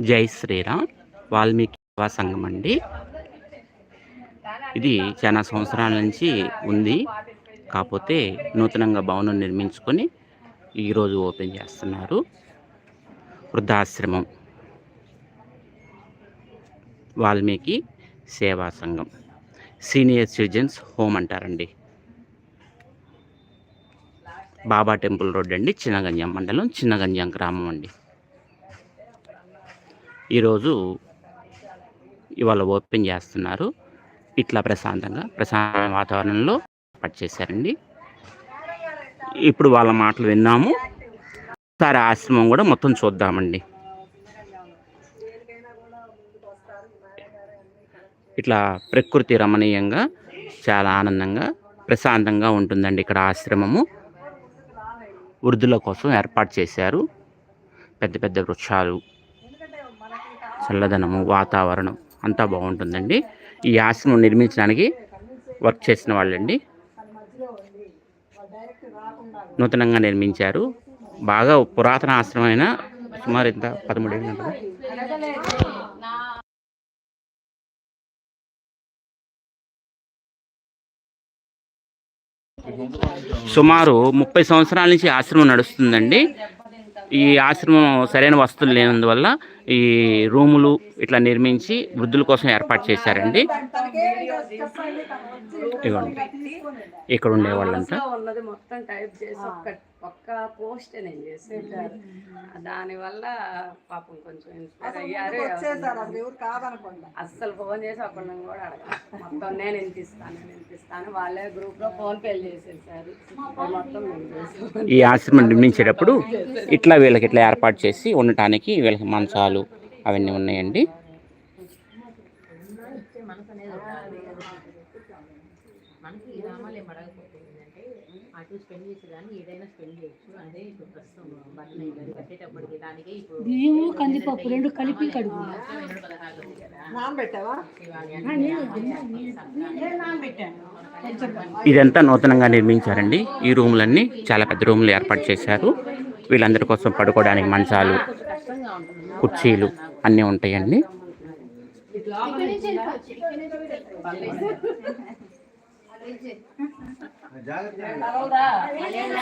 జై శ్రీరామ్. వాల్మీకి సేవా సంఘం అండి. ఇది చాలా సంవత్సరాల నుంచి ఉంది. కాకపోతే నూతనంగా భవనం నిర్మించుకొని ఈరోజు ఓపెన్ చేస్తున్నారు. వృద్ధాశ్రమం. వాల్మీకి సేవా సంఘం. సీనియర్ సిటిజన్స్ హోమ్ అంటారండి. బాబా టెంపుల్ రోడ్ అండి. చిన్నగంజం మండలం చిన్నగంజం గ్రామం అండి. ఈరోజు ఇవాళ ఓపెన్ చేస్తున్నారు. ఇట్లా ప్రశాంతంగా ప్రశాంత వాతావరణంలో ఏర్పాటు చేశారండి. ఇప్పుడు వాళ్ళ మాటలు విన్నాము. ఒకసారి ఆశ్రమం కూడా మొత్తం చూద్దామండి. ఇట్లా ప్రకృతి రమణీయంగా చాలా ఆనందంగా ప్రశాంతంగా ఉంటుందండి ఇక్కడ ఆశ్రమము. వృద్ధుల కోసం ఏర్పాటు చేశారు. పెద్ద పెద్ద వృక్షాలు చల్లదనము వాతావరణం అంతా బాగుంటుందండి. ఈ ఆశ్రమం నిర్మించడానికి వర్క్ చేసిన వాళ్ళండి. నూతనంగా నిర్మించారు. బాగా పురాతన ఆశ్రమమైన సుమారు ఎంత? పదమూడు ఏళ్ళు సుమారు ముప్పై సంవత్సరాల నుంచి ఆశ్రమం నడుస్తుందండి. ఈ ఆశ్రమం సరైన వస్తువులు లేనందువల్ల ఈ రూములు ఇట్లా నిర్మించి వృద్ధుల కోసం ఏర్పాటు చేశారండి. ఇవ్వండి ఇక్కడ ఉండే వాళ్ళంతా. ఉన్నది మొత్తం టైప్ చేసి ఒక్క ఒక్క పోస్ట్ నేను చేసాను దానివల్ల పాపం కొంచెం ఇన్స్పైర్ అయ్యారు. అస్సలు ఫోన్ చేసి ఒకళ్ళని కూడా అడగ మొత్తం నేను ఎంత ఇస్తాను నేను ఎంత ఇస్తాను. వాళ్ళే గ్రూప్లో ఫోన్ పే చేసేసారు. మొత్తం ఈ ఆశ్రమం నిర్మించేటప్పుడు ఇట్లా వీళ్ళకి ఇట్లా ఏర్పాటు చేసి ఉండటానికి వీళ్ళకి మంచాలు అవన్నీ ఉన్నాయండి. మనకి ఈ నామాలు ఏం అడగకపోతే ఏంటంటే అటు స్పెండ్ చేసేదాన్ని ఏదైనా స్పెండ్ చేయొచ్చు. అదే ఇప్పుడు ప్రస్తుతం బట్టలు ఇవ్వాలి కట్టేటప్పటికి దానికి ఇప్పుడు బియ్యము కందిపప్పు రెండు కలిపి కడుగు. ఇదంతా నూతనంగా నిర్మించారండి. ఈ రూములన్నీ చాలా పెద్ద రూములు ఏర్పాటు చేశారు. వీళ్ళందరి కోసం పడుకోవడానికి మంచాలు కుర్చీలు అన్నీ ఉంటాయండి.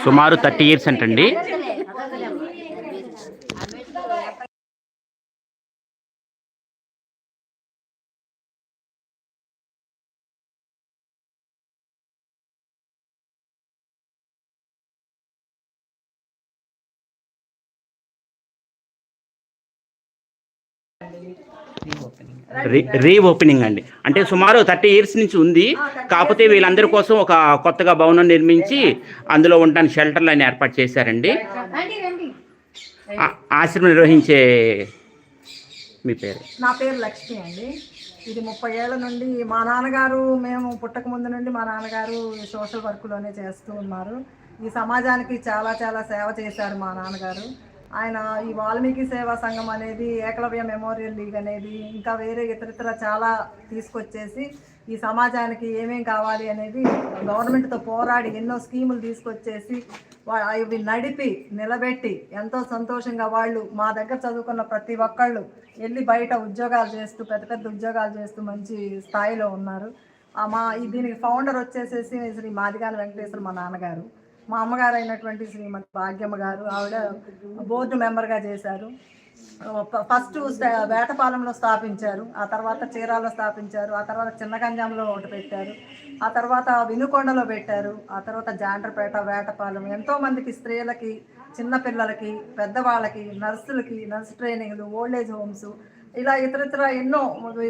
సుమారు థర్టీ ఇయర్స్ అంటండి. రీ రీ ఓపెనింగ్ అండి. అంటే సుమారు థర్టీ ఇయర్స్ నుంచి ఉంది. కాకపోతే వీళ్ళందరి కోసం ఒక కొత్తగా భవనం నిర్మించి అందులో ఉండడానికి షెల్టర్లు అని ఏర్పాటు చేశారండి. ఆశ్రమం నిర్వహించే మీ పేరు? నా పేరు లక్ష్మి అండి. ఇది ముప్పై ఏళ్ళ నుండి మా నాన్నగారు మేము పుట్టక ముందు నుండి మా నాన్నగారు సోషల్ వర్క్లోనే చేస్తూ ఉన్నారు. ఈ సమాజానికి చాలా చాలా సేవ చేశారు మా నాన్నగారు. ఆయన ఈ వాల్మీకి సేవా సంఘం అనేది ఏకలవ్య మెమోరియల్ లీగ్ అనేది ఇంకా వేరే ఇతరితర చాలా తీసుకొచ్చేసి ఈ సమాజానికి ఏమేం కావాలి అనేది గవర్నమెంట్తో పోరాడి ఎన్నో స్కీములు తీసుకొచ్చేసి వా- నడిపి నిలబెట్టి ఎంతో సంతోషంగా వాళ్ళు మా దగ్గర చదువుకున్న ప్రతి ఒక్కళ్ళు వెళ్ళి బయట ఉద్యోగాలు చేస్తూ పెద్ద పెద్ద ఉద్యోగాలు చేస్తూ మంచి స్థాయిలో ఉన్నారు. మా దీనికి ఫౌండర్ వచ్చేసేసి శ్రీ మాదిగాని వెంకటేశ్వర మా నాన్నగారు. మా అమ్మగారు అయినటువంటి శ్రీమతి భాగ్యమ్మ గారు ఆవిడ బోర్డు మెంబర్గా చేశారు. ఫస్ట్ వేటపాలెంలో స్థాపించారు. ఆ తర్వాత చీరాల్లో స్థాపించారు. ఆ తర్వాత చిన్నగంజాంలో ఒకటి పెట్టారు. ఆ తర్వాత వినుకొండలో పెట్టారు. ఆ తర్వాత జాండ్రపేట వేటపాలెం. ఎంతో మందికి స్త్రీలకి చిన్నపిల్లలకి పెద్దవాళ్ళకి నర్సులకి నర్స్ ట్రైనింగ్లు ఓల్డ్ ఏజ్ హోమ్స్ ఇలా ఇతరితర ఎన్నో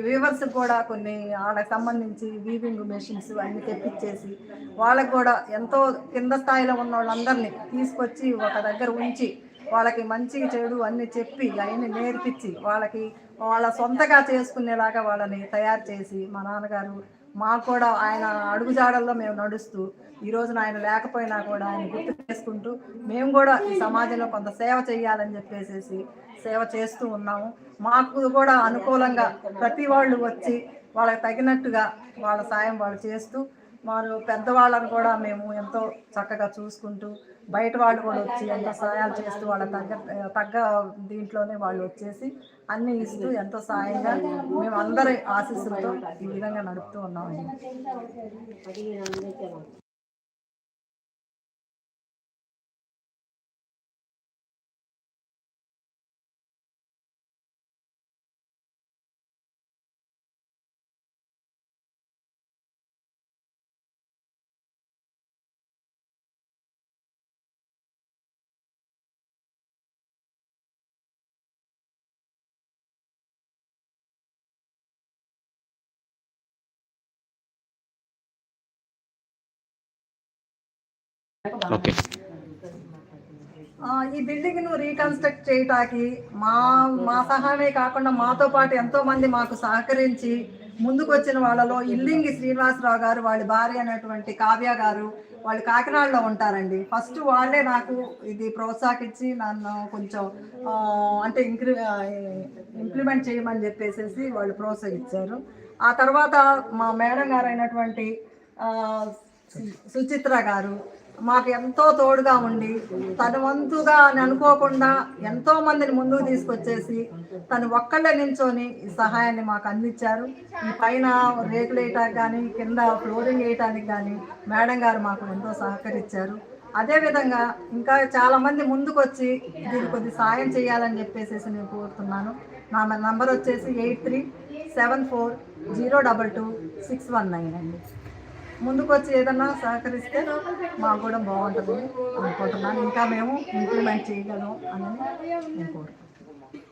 వీవర్స్ కూడా కొన్ని వాళ్ళకి సంబంధించి వీవింగ్ మెషిన్స్ అన్ని తెప్పించేసి వాళ్ళకు కూడా ఎంతో కింద స్థాయిలో ఉన్న వాళ్ళందరినీ తీసుకొచ్చి ఒక దగ్గర ఉంచి వాళ్ళకి మంచి చెడు అన్ని చెప్పి అవన్నీ నేర్పించి వాళ్ళకి వాళ్ళ సొంతగా చేసుకునేలాగా వాళ్ళని తయారు చేసి మా నాన్నగారు మాకు కూడా ఆయన అడుగుజాడల్లో మేము నడుస్తూ ఈ రోజున ఆయన లేకపోయినా కూడా ఆయన గుర్తు చేసుకుంటూ మేము కూడా ఈ సమాజంలో కొంత సేవ చేయాలని చెప్పేసి సేవ చేస్తూ ఉన్నాము. మాకు కూడా అనుకూలంగా ప్రతి వాళ్ళు వచ్చి వాళ్ళకి తగినట్టుగా వాళ్ళ సాయం వాళ్ళు చేస్తూ వారు పెద్దవాళ్ళని కూడా మేము ఎంతో చక్కగా చూసుకుంటూ బయట వాళ్ళు కూడా వచ్చి ఎంతో సహాయాలు చేస్తూ వాళ్ళ తగ్గ తగ్గ దీంట్లోనే వాళ్ళు వచ్చేసి అన్ని ఇస్తూ ఎంతో సాయంగా మేము అందరి ఆశీస్సులతో ఈ విధంగా నడుపుతూ ఉన్నాము. ఓకే. ఈ బిల్డింగ్ను రీకన్స్ట్రక్ట్ చేయటానికి మా మా సహాయమే కాకుండా మాతో పాటు ఎంతో మంది మాకు సహకరించి ముందుకు వచ్చిన వాళ్ళలో ఇల్లింగి శ్రీనివాసరావు గారు వాళ్ళ భార్య అయినటువంటి కావ్య గారు వాళ్ళు కాకినాడలో ఉంటారండి. ఫస్ట్ వాళ్ళే నాకు ఇది ప్రోత్సాహించి నన్ను కొంచెం అంటే ఇంక్రి ఇంప్లిమెంట్ చేయమని చెప్పేసి వాళ్ళు ప్రోత్సహించారు. ఆ తర్వాత మా మేడం గారు అయినటువంటి సుచిత్ర గారు మాకు ఎంతో తోడుగా ఉండి తన వంతుగా అని అనుకోకుండా ఎంతో మందిని ముందుకు తీసుకొచ్చేసి తను ఒక్కళ్ళే నించొని ఈ సహాయాన్ని మాకు అందించారు. ఈ పైన రేకులు వేయటానికి కానీ కింద ఫ్లోరింగ్ వేయటానికి కానీ మేడం గారు మాకు ఎంతో సహకరించారు. అదేవిధంగా ఇంకా చాలామంది ముందుకు వచ్చి దీనికి కొద్ది సాయం చేయాలని చెప్పేసి నేను కోరుతున్నాను. నా నంబర్ వచ్చేసి eight three seven four zero double two six one nine అండి. ముందుకు వచ్చి ఏదన్నా సహకరిస్తే మాకు కూడా బాగుంటుంది అనుకుంటున్నాను. ఇంకా మేము ఇంప్లిమెంట్ చేయగలం అని నేను కోరుకుంటున్నాను.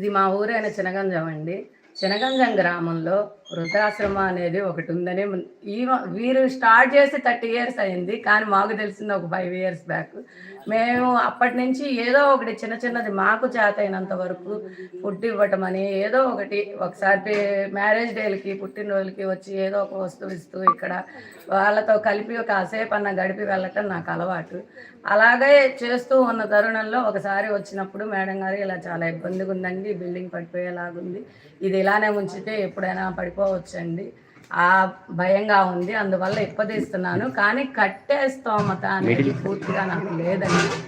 ఇది మా ఊరైన చినగంజం అండి. చినగంజం గ్రామంలో వృద్ధాశ్రమం అనేది ఒకటి ఉందని ఈ వీరు స్టార్ట్ చేసి థర్టీ ఇయర్స్ అయింది కానీ మాకు తెలిసింది ఒక ఫైవ్ ఇయర్స్ బ్యాక్. మేము అప్పటి నుంచి ఏదో ఒకటి చిన్న చిన్నది మాకు చేత అయినంత వరకు ఫుడ్ ఇవ్వటం అని ఏదో ఒకటి ఒకసారి మ్యారేజ్ డేలకి పుట్టినరోజులకి వచ్చి ఏదో ఒక వస్తువు ఇస్తూ ఇక్కడ వాళ్ళతో కలిపి ఒక కాసేపు అన్న గడిపి వెళ్ళటం నాకు అలవాటు. అలాగే చేస్తూ ఉన్న తరుణంలో ఒకసారి వచ్చినప్పుడు మేడం గారు ఇలా చాలా ఇబ్బందిగా ఉందండి బిల్డింగ్ పడిపోయేలాగుంది. ఇది ఇలానే ఉంచితే ఎప్పుడైనా పడిపోవచ్చండి ఆ భయంగా ఉంది. అందువల్ల ఇప్పదీస్తున్నాను. కానీ కట్టే స్తోమత అనేది పూర్తిగా నాకు లేదండి.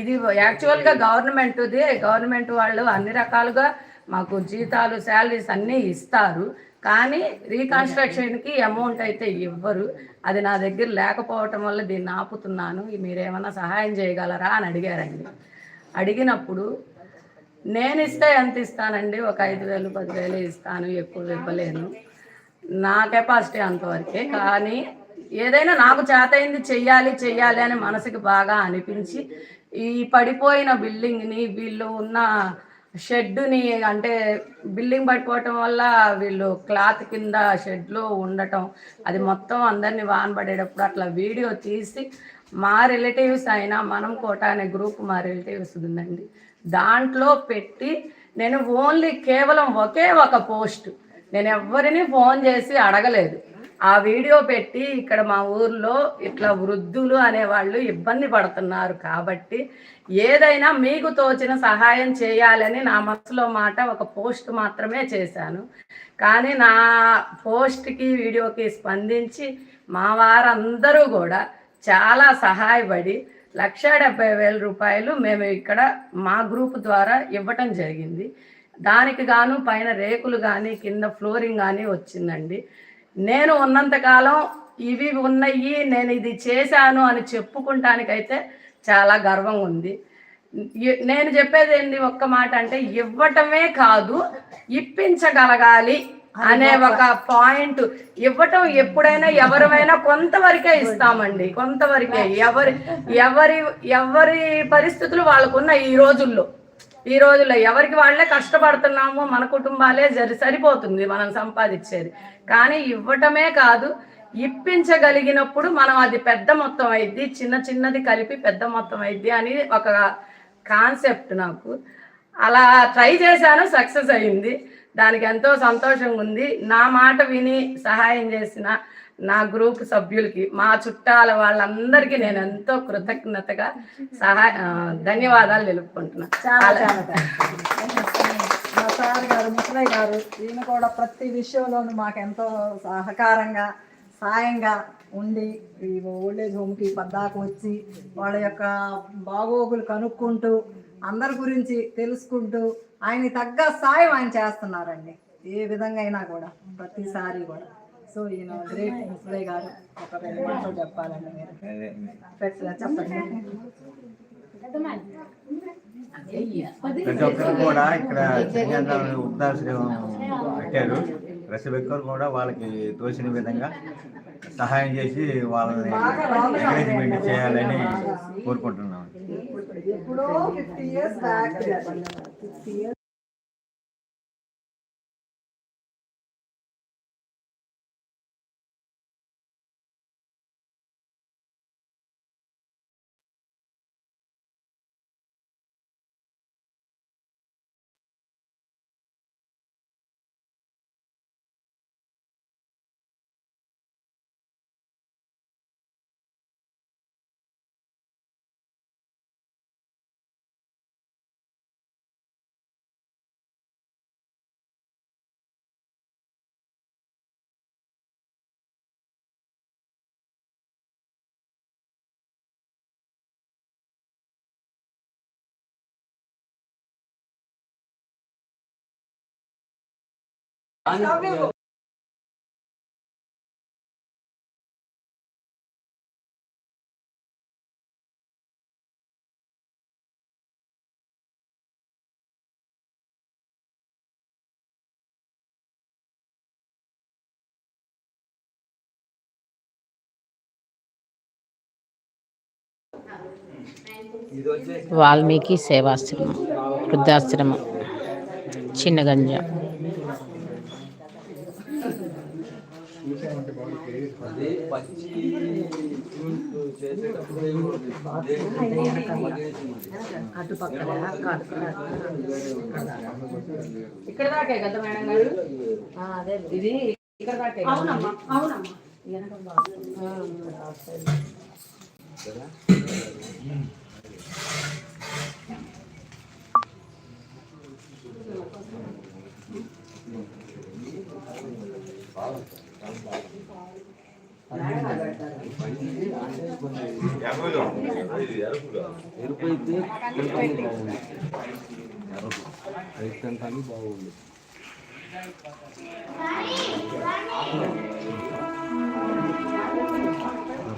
ఇది యాక్చువల్గా గవర్నమెంట్ది. గవర్నమెంట్ వాళ్ళు అన్ని రకాలుగా మాకు జీతాలు శాలరీస్ అన్నీ ఇస్తారు. కానీ రీకన్స్ట్రక్షన్కి అమౌంట్ అయితే ఇవ్వరు. అది నా దగ్గర లేకపోవటం వల్ల దీన్ని ఆపుతున్నాను. మీరేమైనా సహాయం చేయగలరా అని అడిగారండి. అడిగినప్పుడు నేను ఇస్తే ఎంత ఇస్తానండి? ఒక ఐదు వేలు పదివేలు ఇస్తాను ఎక్కువ ఇవ్వలేను. నా కెపాసిటీ అంతవరకే. కానీ ఏదైనా నాకు చేతయింది చెయ్యాలి చెయ్యాలి అని మనసుకి బాగా అనిపించి ఈ పడిపోయిన బిల్డింగ్ని వీళ్ళు ఉన్న షెడ్డుని అంటే బిల్డింగ్ పడిపోవటం వల్ల వీళ్ళు క్లాత్ కింద షెడ్లో ఉండటం అది మొత్తం అందరినీ వానబడేటప్పుడు అట్లా వీడియో తీసి మా రిలేటివ్స్ అయినా మనం కోట అనే గ్రూప్ మా రిలేటివ్స్ ఉందండి. దాంట్లో పెట్టి నేను ఓన్లీ కేవలం ఒకే ఒక పోస్ట్. నేను ఎవరిని ఫోన్ చేసి అడగలేదు. ఆ వీడియో పెట్టి ఇక్కడ మా ఊర్లో ఇట్లా వృద్ధులు అనేవాళ్ళు ఇబ్బంది పడుతున్నారు కాబట్టి ఏదైనా మీకు తోచిన సహాయం చేయాలని నా మనసులో మాట ఒక పోస్ట్ మాత్రమే చేశాను. కానీ నా పోస్ట్కి వీడియోకి స్పందించి మా వారందరూ కూడా చాలా సహాయపడి లక్ష డెబ్బై వేల రూపాయలు మేము ఇక్కడ మా గ్రూప్ ద్వారా ఇవ్వటం జరిగింది. దానికి గాను పైన రేకులు కానీ కింద ఫ్లోరింగ్ కానీ వచ్చిందండి. నేను ఉన్నంతకాలం ఇవి ఉన్నాయి నేను ఇది చేశాను అని చెప్పుకుంటానికైతే చాలా గర్వం ఉంది. నేను చెప్పేది ఏంటి ఒక్క మాట అంటే ఇవ్వటమే కాదు ఇప్పించగలగాలి అనే ఒక పాయింట్ ఇవ్వటం ఎప్పుడైనా ఎవరిమైనా కొంతవరకే ఇస్తామండి. కొంతవరకే. ఎవరి ఎవరి ఎవరి పరిస్థితులు వాళ్ళకున్న ఈ రోజుల్లో. ఈ రోజుల్లో ఎవరికి వాళ్ళే కష్టపడుతున్నాము మన కుటుంబాలే జరి సరిపోతుంది మనం సంపాదించేది. కానీ ఇవ్వటమే కాదు ఇప్పించగలిగినప్పుడు మనం అది పెద్ద మొత్తం అయింది చిన్న చిన్నది కలిపి పెద్ద మొత్తం అయింది అని ఒక కాన్సెప్ట్ నాకు. అలా ట్రై చేశాను సక్సెస్ అయింది. దానికి ఎంతో సంతోషంగా ఉంది నా మాట విని సహాయం చేసిన నా గ్రూప్ సభ్యులకి మా చుట్టాల వాళ్ళందరికీ నేను ఎంతో కృతజ్ఞతగా సహాయ ధన్యవాదాలు తెలుపుకుంటున్నాను చాలా. మా సార్ గారు ముసలయ్య గారు ఈయన కూడా ప్రతి విషయంలోనూ మాకు ఎంతో సహకారంగా సాయంగా ఉండి ఈ ఓల్డేజ్ హోమ్కి పద్దాకు వచ్చి వాళ్ళ యొక్క బాగోగులు కనుక్కుంటూ అందరి గురించి తెలుసుకుంటూ ఆయన తగ్గ సాయం ఆయన చేస్తున్నారండి. ఏ విధంగా అయినా కూడా ప్రతిసారి కూడా. సో ఈయన గ్రేట్ ముసలయ్య గారు ఒక రెండు మాటలు చెప్పాలండి మీరు. చెప్పండి. ప్రతి ఒక్కరు కూడా ఇక్కడ వృద్ధాశ్రమం పెట్టారు. ప్రతి ఒక్కరు కూడా వాళ్ళకి తోచిన విధంగా సహాయం చేసి వాళ్ళని ఎంకరేజ్మెంట్ చేయాలని కోరుకుంటున్నాం ఎప్పుడో ఫిఫ్టీ ఇయర్స్ చిన్నగంజ ఇక్కడ దాకే కదా మేడం గారు? అదే. ఇది ఇక్కడ దాకే అవునమ్మా అవునమ్మా. అయితే ఎరుపు బాగుంది.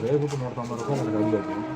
రేపు నూట తొంభై రూపాయలు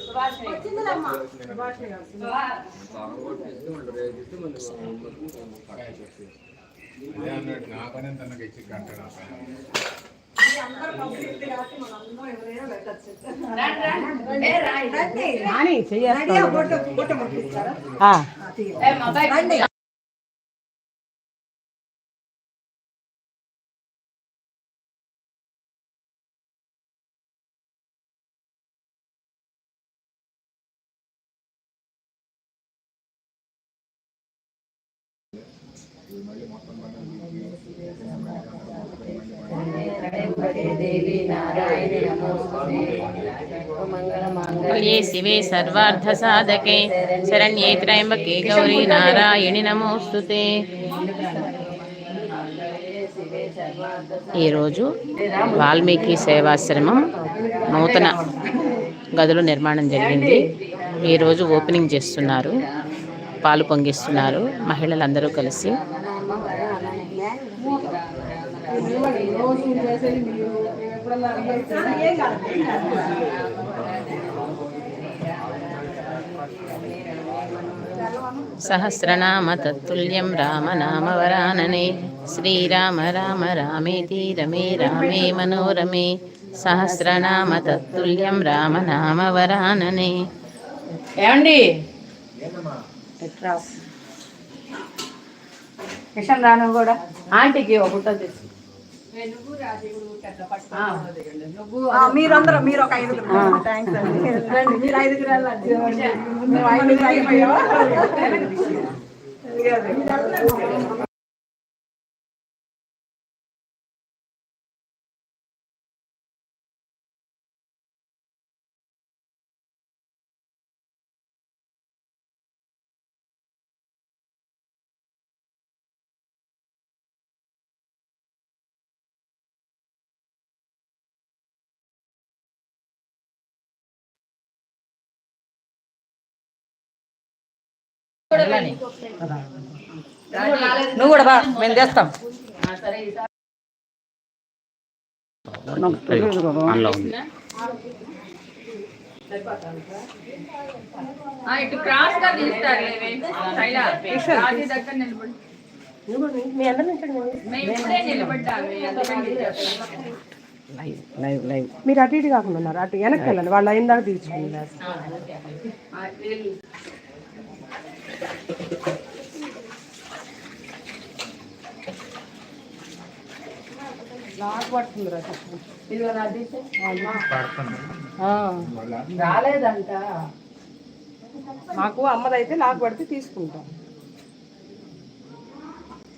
నమస్తే దేవి నారాయణి నమోస్తుతే శివే సర్వార్థ సాధకే శరణ్యే త్రయంబకే గౌరీ నారాయణి నమోస్తుతే ఈరోజు వాల్మీకి సేవాశ్రమం నూతన గదులు నిర్మాణం జరిగింది. ఈరోజు ఓపెనింగ్ చేస్తున్నారు పాలు పొంగిస్తున్నారు మహిళలందరూ కలిసి. సహస్రనామ తత్తుల్యం రామనామవరాననే. శ్రీరామ రామ రామేతి రమే రామే మనోరమే. సహస్రనామ తత్తుల్యం రామనామవరాననే. ఏమండి? కిషన్ రాను కూడా ఆంటీకి ఒక ఫోటో ఆ, మీరందరూ మీరు ఒక ఐదుగురు థ్యాంక్స్ అండి. రండి మీరు ఐదుగురు వెళ్ళండి నువ్వు కూడా బా మేము తెస్తాం. ఇటు క్రాస్గా తీస్తారు దగ్గర నిలబడి. మీరు అటు ఇటు కాకుండా ఉన్నారు అటు వెనక్కి వెళ్ళండి వాళ్ళు అయిన దాకా తీర్చుకున్నారు నాకు పడుతుంది రా చెప్పు. ఇదిగో నా తీసే. ఆ, రాలేదంట. మాకు అమ్మదైతే నాకు పడితే తీసుకుంటాం.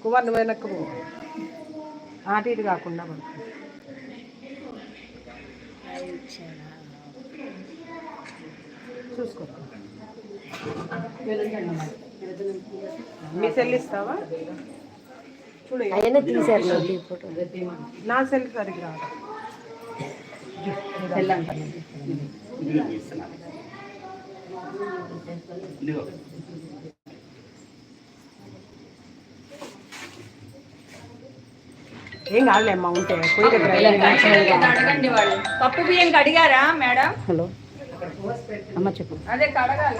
కుమార్ నువ్వు వెనక్కి అటు ఇటు కాకుండా పడు చూసుకో. మీ సెల్ ఇస్తావా? చూడు నా సెల్ సరిగ్గా ఏం కాదులే అమ్మా ఉంటే. పోయి అడగండి వాళ్ళు. పప్పు బియ్యం కడిగారా మేడం? హలో. అమ్మ చెప్పు. అదే కడగాలి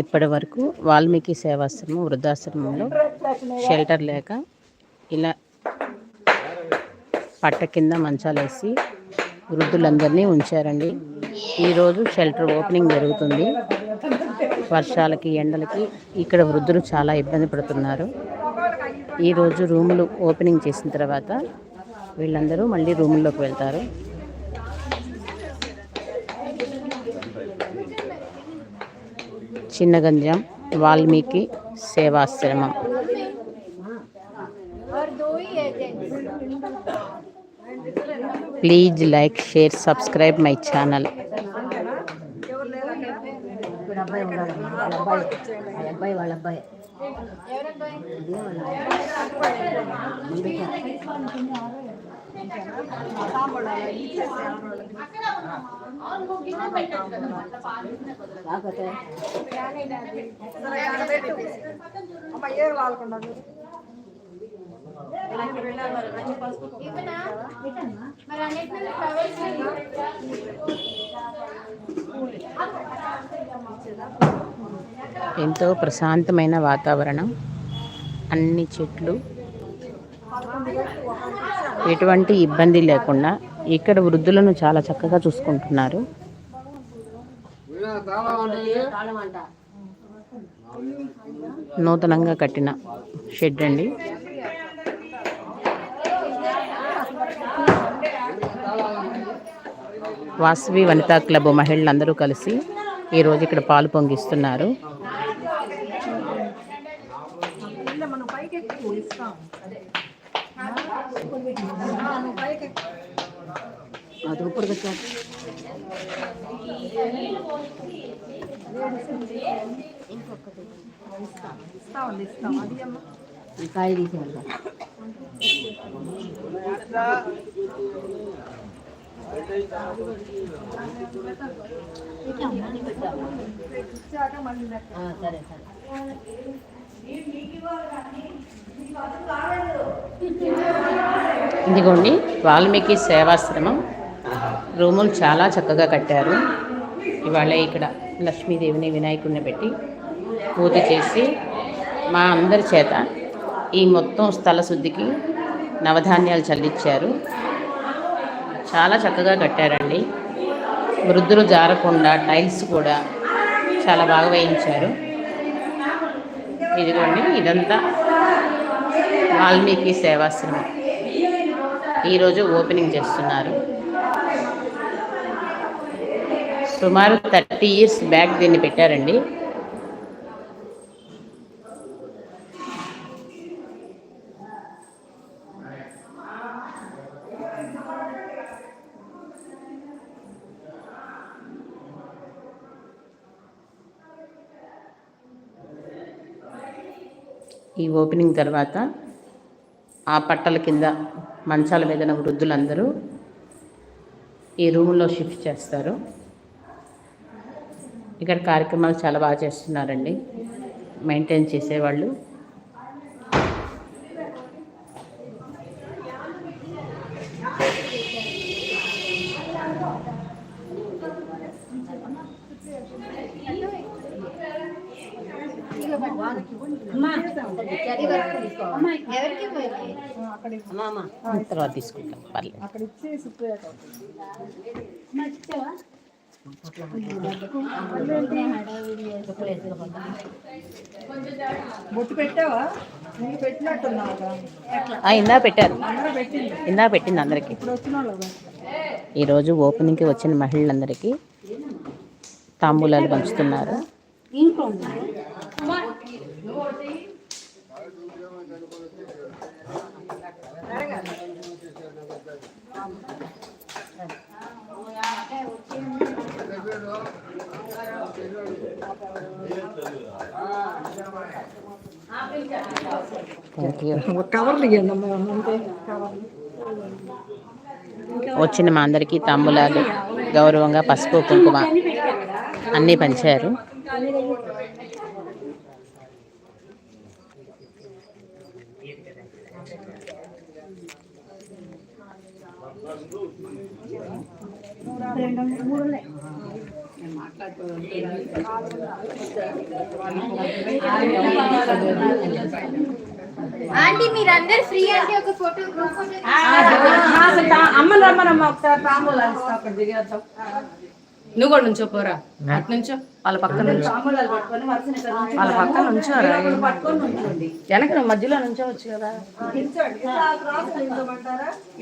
ఇప్పటి వరకు వాల్మీకి సేవాశ్రమం వృద్ధాశ్రమంలో షెల్టర్ లేక ఇలా పట్ట కింద మంచాలు వేసి వృద్ధులందరినీ ఉంచారండి. ఈరోజు షెల్టర్ ఓపెనింగ్ జరుగుతుంది. వర్షాలకి ఎండలకి ఇక్కడ వృద్ధులు చాలా ఇబ్బంది పడుతున్నారు. ఈరోజు రూములు ఓపెనింగ్ చేసిన తర్వాత వీళ్ళందరూ మళ్ళీ రూముల్లోకి వెళ్తారు. Chinnaganjam Valmiki Sevashramam. Please like share subscribe my channel అబ్బాయి ఎంతో ప్రశాంతమైన వాతావరణం. అన్ని చెట్లు ఎటువంటి ఇబ్బంది లేకుండా ఇక్కడ వృద్ధులను చాలా చక్కగా చూసుకుంటున్నారు. నూతనంగా కట్టిన షెడ్ అండి. వాసవి వనితా క్లబ్ మహిళలందరూ కలిసి ఈరోజు ఇక్కడ పాలు పొంగిస్తున్నారు మనం పైకి ఎక్కువ ఇస్తాం అది ఇప్పుడు వచ్చాక ఇస్తామండి ఇస్తాం అది అమ్మ కాయ తీసేయాలి ఇచ్చాక మళ్ళీ లెక్క. సరే సరే ఇదిగోండి వాల్మీకి సేవాశ్రమం. రూములు చాలా చక్కగా కట్టారు. ఇవాళ ఇక్కడ లక్ష్మీదేవిని వినాయకుడిని పెట్టి పూజ చేసి మా అందరి చేత ఈ మొత్తం స్థల శుద్ధికి నవధాన్యాలు చల్లించారు చాలా చక్కగా కట్టారండి. వృద్ధులు జారకుండా టైల్స్ కూడా చాలా బాగా వేయించారు. ఇదిగోండి ఇదంతా వాల్మీకి సేవాశ్రమం. ఈరోజు ఓపెనింగ్ చేస్తున్నారు. సుమారు థర్టీ ఇయర్స్ బ్యాక్ దీన్ని పెట్టారండి. ఈ ఓపెనింగ్ తర్వాత ఆ పట్టల కింద మంచాల మీద వృద్ధులందరూ ఈ రూమ్లో షిఫ్ట్ చేస్తారు. ఇక్కడ కార్యక్రమాలు చాలా బాగా చేస్తున్నారండి. మెయింటైన్ చేసేవాళ్ళు. తర్వాత తీసుకుంటాం. పర్లేదు. అక్కడ ఇచ్చి సుప్రియాక బొట్టు పెట్టావా? ఇందా పెట్టారు. అందరూ పెట్టింది ఇందా పెట్టింది అందరికీ. ఈరోజు ఓపెనింగ్కి వచ్చిన మహిళలందరికీ తాంబూలాలు పంచుతున్నారు. కవర్లు వచ్చిన మా అందరికీ తాంబూలాలు గౌరవంగా పసుపు కుంకుమ అన్నీ పంచారు. ఆంటీ మీరందరు ఫ్రీ అంటే ఒక ఫోటో గ్రూప్ ఫోటో అమ్మని రమ్మనమ్మా ఒకసారి అక్కడ దిగేద్దాం. నువ్వు కూడా నుంచో పోరా. అటు నుంచో వాళ్ళ పక్కన నుంచో. వాళ్ళ పక్కన నుంచోరా వెనక నువ్వు మధ్యలో నుంచోవచ్చు కదా.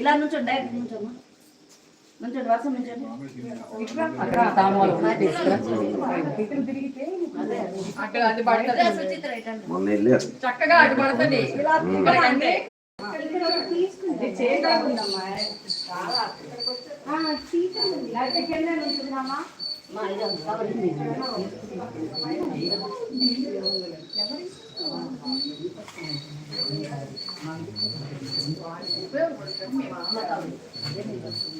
ఇలా నుంచో డైరెక్ట్ నుంచోమ్మా. నుంచండి వర్షం నుంచండి చక్కగా అటు పడుతుంది ఉపయోగపడుతుంది